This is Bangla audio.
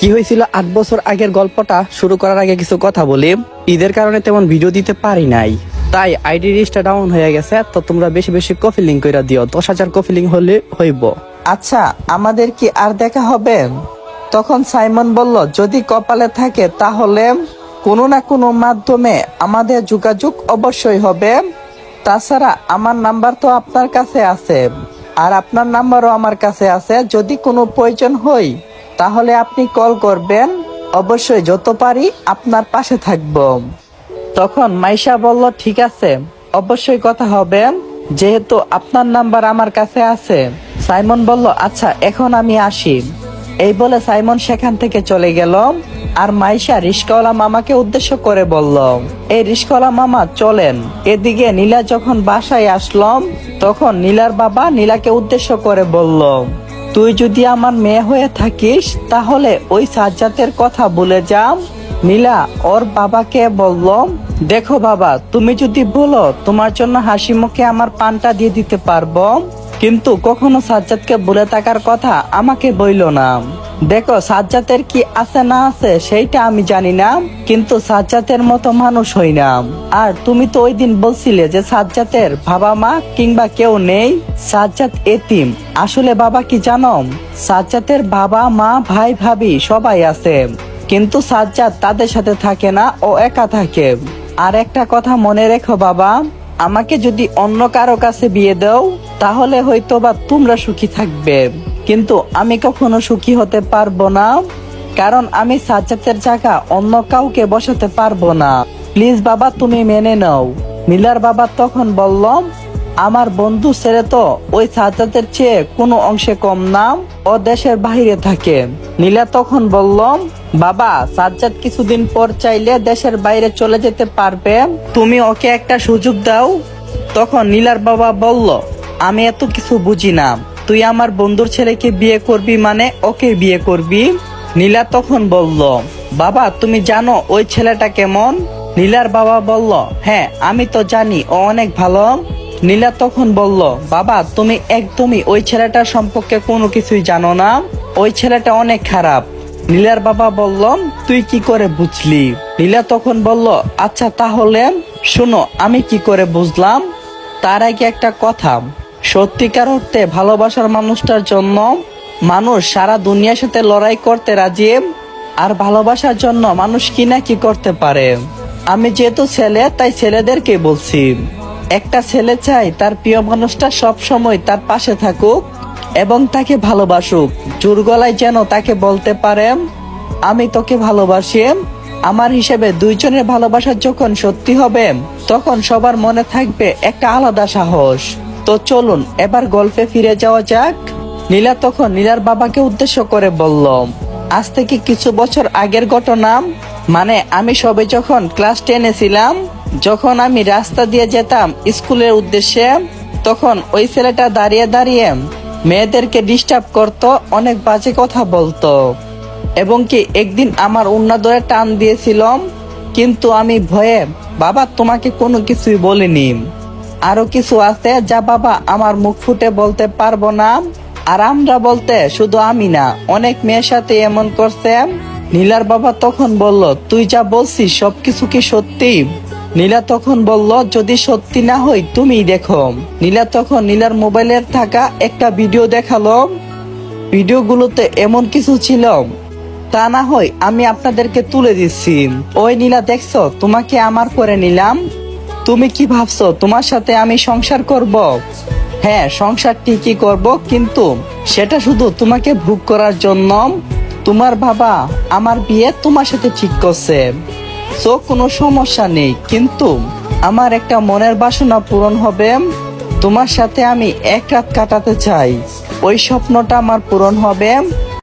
কি হয়েছিল আট বছর আগের গল্পটা? শুরু করার আগে কিছু কথা বলি। ঈদের কারণে তেমন ভিডিও দিতে পারি নাই। তাই আইডি রিস্টটা ডাউন হয়ে গেছে, তো তোমরা বেশি বেশি কফি লিঙ্ক করে দিও। দশ হাজার কফি লিঙ্ক হলে হইব। আচ্ছা আমাদের কি আর দেখা হবে? তখন সাইমন বলল, যদি কপালে থাকে তাহলে কোনো না কোনো মাধ্যমে আমাদের যোগাযোগ অবশ্যই হবে। তাছাড়া আমার নাম্বার তো আপনার কাছে আছে। আর আপনার নাম্বারও আমার কাছে আছে। যদি কোনো প্রয়োজন হয় তাহলে আপনি কল করবেন। অবশ্যই যত পারি আপনার পাশে থাকব। তখন মাইশা বলল, ঠিক আছে, অবশ্যই কথা হবে। যেহেতু আপনার নাম্বার আমার কাছে আছে। সাইমন বলল আচ্ছা এখন আমি আসি। এই বলে সাইমন সেখান থেকে চলে গেল। আর মাইশা রিস্কাওয়ালা মামাকে উদ্দেশ্য করে বলল, এই রিস্কাওয়ালা মামা, চলেন। এদিকে নীলা যখন বাসায় আসলাম তখন নীলার বাবা নীলাকে উদ্দেশ্য করে বলল তুই যদি আমার মেয়ে হয়ে থাকিস, তাহলে ওই সাজ্জাতের কথা বলে যাম। নীলা, ওর বাবাকে বলল দেখো বাবা, তুমি যদি বলো, তোমার জন্য হাসি মুখে আমার পানটা দিয়ে দিতে পারব। কিন্তু কখনো সাজ্জাদকে বলে থাকার কথা আমাকে বইল না। দেখো সাজ্জাতের কি আছে না আছে সেইটা আমি জানি না, কিন্তু সাজ্জাতের মতো মানুষ হই না। আর তুমি তো ওই দিন বলছিলে যে সাজ্জাতের বাবা মা কিংবা কেউ নেই সাজ্জাত এতিম। আসলে বাবা কি জানো? সাজ্জাতের বাবা, মা, ভাই, ভাবি সবাই আছে, কিন্তু সাজ্জাদ তাদের সাথে থাকে না, ও একা থাকে। আর একটা কথা মনে রেখো বাবা, আমাকে যদি অন্য কারও কাছে বিয়ে দাও, তাহলে হয়তো বা তোমরা সুখী থাকবে। কিন্তু আমি কখনো সুখী হতে পারব না, কারণ আমি সাজ্জাতের জায়গা অন্য কাউকে বসাতে পারব না। প্লিজ বাবা, তুমি মেনে নাও। নীলার বাবা তখন বলল, আমার বন্ধু ছেড়ে তো ওই সাজ্জাতের চেয়ে কোনো অংশে কম না, ও দেশের বাহিরে থাকে। নীলা তখন বলল, বাবা, সাজ্জাদ কিছুদিন পর চাইলে দেশের বাইরে চলে যেতে পারবে। তুমি ওকে একটা সুযোগ দাও। তখন নীলার বাবা বলল, আমি এত কিছু বুঝি না। তুই আমার বন্ধুর ছেলেকে বিয়ে করবি মানে ওকে বিয়ে করবি? নীলা তখন বলল, বাবা, তুমি জানো ওই ছেলেটা কেমন? নীলার বাবা বলল হ্যাঁ আমি তো জানি, ও অনেক ভালো। নীলা তখন বলল, বাবা, তুমি একদমই ওই ছেলেটার সম্পর্কে কোনো কিছুই জানো না। ওই ছেলেটা অনেক খারাপ। নীলার বাবা বলল, তুই কি করে বুঝলি? নীলা তখন বলল আচ্ছা তাহলে শোনো, আমি কি করে বুঝলাম? তার আগে একটা কথা সত্যিকার অর্থে ভালোবাসার মানুষটার জন্য মানুষ সারা দুনিয়ার সাথে লড়াই করতে রাজি, আর ভালোবাসার জন্য মানুষ কি না কি করতে পারে। আমি যেহেতু ছেলে, তাই ছেলেদেরকে বলছি, একটা ছেলে চাই তার প্রিয় মানুষটা সব সময় তার পাশে থাকুক এবং তাকে ভালোবাসুক। জোর গলায় যেন তাকে বলতে পারে, আমি তোকে ভালোবাসি, আমার হিসেবে দুইজনের ভালোবাসা যখন সত্যি হবে, তখন সবার মনে থাকবে একটা আলাদা সাহস। তো চলুন, এবার গল্পে ফিরে যাওয়া যাক। নীলা তখন নীলার বাবাকে উদ্দেশ্য করে বলল, আজ থেকে কিছু বছর আগের ঘটনা। মানে আমি সবে যখন ক্লাস টেনে ছিলাম, যখন আমি রাস্তা দিয়ে যেতাম স্কুলের উদ্দেশ্যে, তখন ওই ছেলেটা দাঁড়িয়ে দাঁড়িয়ে মেয়েদেরকে ডিস্টার্ব করত, অনেক বাজে কথা বলতো। এবং কি একদিন আমার উন্না টান দিয়েছিলাম, কিন্তু আমি ভয়ে, বাবা, তোমাকে কোনো কিছুই বলিনি। আরও কিছু আছে যা বাবা আমার মুখ ফুটে বলতে পারব না। আর আমরা বলতে শুধু আমি না, অনেক মেয়ের সাথে এমন করছে। নীলার বাবা তখন বলল, তুই যা বলছিস সবকিছু কি সত্যি? নীলা তখন বলল, যদি সত্যি না হয় তুমি দেখো। নীলা তখন নীলার মোবাইলের থাকা একটা ভিডিও দেখাল। ভিডিওগুলোতে এমন কিছু ছিল। তা না হয় আমি আপনাদেরকে তুলে দিচ্ছি। ওই নীলা, দেখছ? তোমাকে আমার করে নিলাম। তুমি কি ভাবছ? তোমার সাথে আমি সংসার করব? হ্যাঁ সংসার ঠিকই করব, কিন্তু সেটা শুধু তোমাকে ভোগ করার জন্য। তোমার বাবা আমার বিয়ে তোমার সাথে ঠিক করছে। তো কোনো সমস্যা নেই, কিন্তু আমার একটা মনের বাসনা পূরণ হবে। তোমার সাথে আমি এক রাত কাটাতে চাই। ওই স্বপ্নটা আমার পূরণ হবে।